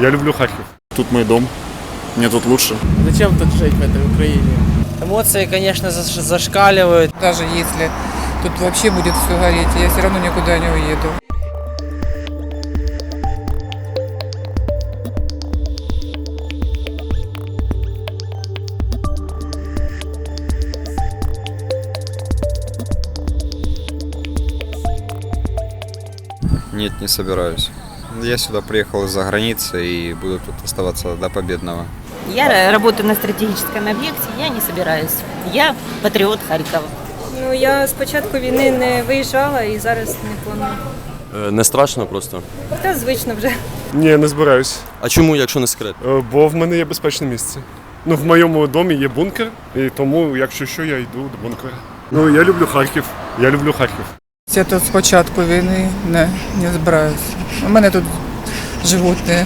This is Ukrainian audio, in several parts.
Я люблю Харків. Тут мой дом. Мне тут лучше. Зачем тут жить в этой Украине? Эмоции, конечно, заш- зашкаливают. Даже если тут вообще будет все гореть, я все равно никуда не уеду. Нет, не собираюсь. Я сюда приехал из-за границы и буду тут оставаться до победного. Я работаю на стратегическом объекте, я не собираюсь. Я патриот Харькова. Ну я з початку війни не виїжджала і зараз не планую. Е, Не страшно просто. Та звично вже. Ні, не збираюсь. А чому, якщо не секрет? Е, Бо в мене є безпечне місце. Ну, в моєму домі є бункер, і тому, якщо що, я йду до бункера. Ну, я люблю Харків. Я люблю Харків. Я тут з початку війни не, не збираюся. У мене тут животные.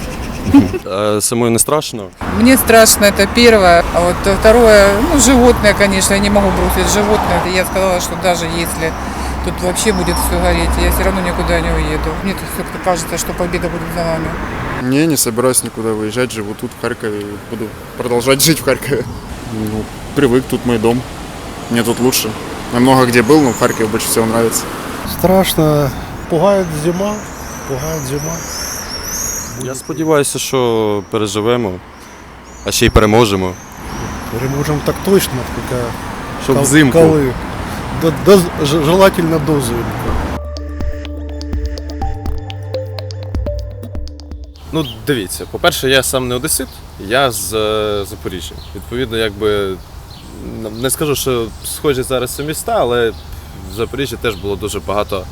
Е, Самою не страшно. Мне страшно, это первое. А вот второе, ну, животное, конечно, я не могу бросить животное. Я сказала, что даже если тут вообще будет все гореть, я все равно никуда не уеду. Мне тут все-таки кажется, что победа будет за нами. Не, не собираюсь никуда выезжать, живу тут, в Харькове, и буду продолжать жить в Харькове. Ну, привык, тут мой дом. Мне тут лучше. Я много где был, но в Харькове больше всего нравится. Страшно. Пугает зима. Пугает зима. Я сподіваюся, що переживемо, а ще й переможемо. Переможем так точно, только Щоб кол- взимку. коли. До, до, ж- желательно до зимку. Ну, дивіться, по-перше, я сам не одесит, я з е, Запоріжжя. Відповідно, якби м, не скажу, що схожі зараз це міста, але в Запоріжжі теж було дуже багато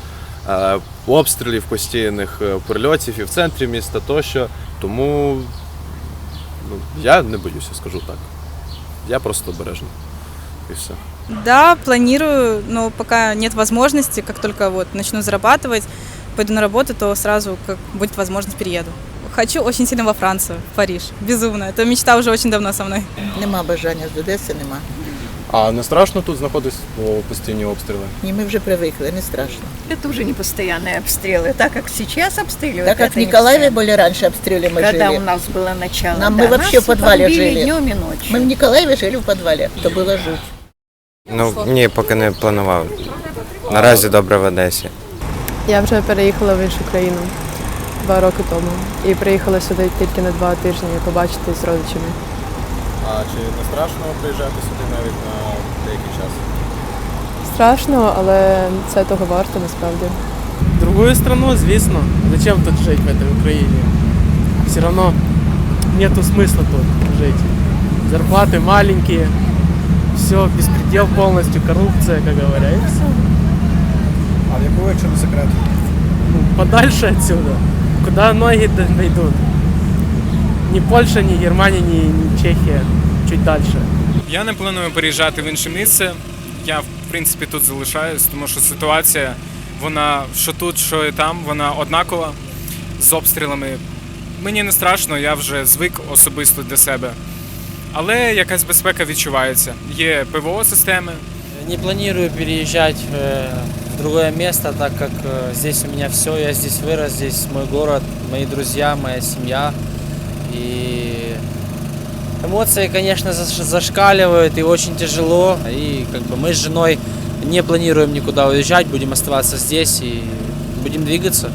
е, обстрілів постійних, е, прильотів і в центрі міста тощо. Тому ну, я не боюся, скажу так. Я просто обережний. І все. Да, планирую, но пока нет возможности, как только вот начну зарабатывать, пойду на работу, то сразу, как будет возможность, перееду. Хочу очень сильно во Францию, в Париж. Безумно. Это мечта уже очень давно со мной. Нема бажання з Одеси, нема. А не страшно тут знаходитись, бо постійні обстріли? Ні, ми вже привикли, не страшно. Это уже не постоянные обстрелы, так как сейчас обстреливают. Так как в это не Николаеве постоянно. были раньше обстрелы, мы Когда у жили. нас было начало. Нам да, мы вообще нас в подвале бомбили жили. днем и ночью. Ми в Николаєві жили в підвалі, то було жуть. Ну, ні, поки не планував. Наразі добре в Одесі. Я вже переїхала в іншу країну два роки тому і приїхала сюди тільки на два тижні побачити з родичами. А чи не страшно приїжджати сюди навіть на деякий час? Страшно, але це того варто насправді. В другую страну, звісно. Зачем тут жить в этой Украине? Все равно нету смысла тут жить. Зарплаты маленькие, все, беспредел полностью, коррупция, как говорят, и все. А в яку, якщо не секрет? Ну, подальше отсюда. Куда ноги д- дойдут. Ни Польша, ни Германия, ни, ни Чехия. Чуть дальше. Я не планую переїжджати в інше місце. Я в принципі тут залишаюсь, тому що ситуація, вона що тут, що і там, вона однакова з обстрілами. Мені не страшно, я вже звик особисто для себе. Але якась безпека відчувається. Є ПВО системи, Не планирую переезжать э, в другое место, так как э, здесь у меня все, я здесь вырос, здесь мой город, мои друзья, моя семья. И эмоции, конечно, заш- зашкаливают и очень тяжело. И как бы мы с женой не планируем никуда уезжать, будем оставаться здесь и будем двигаться.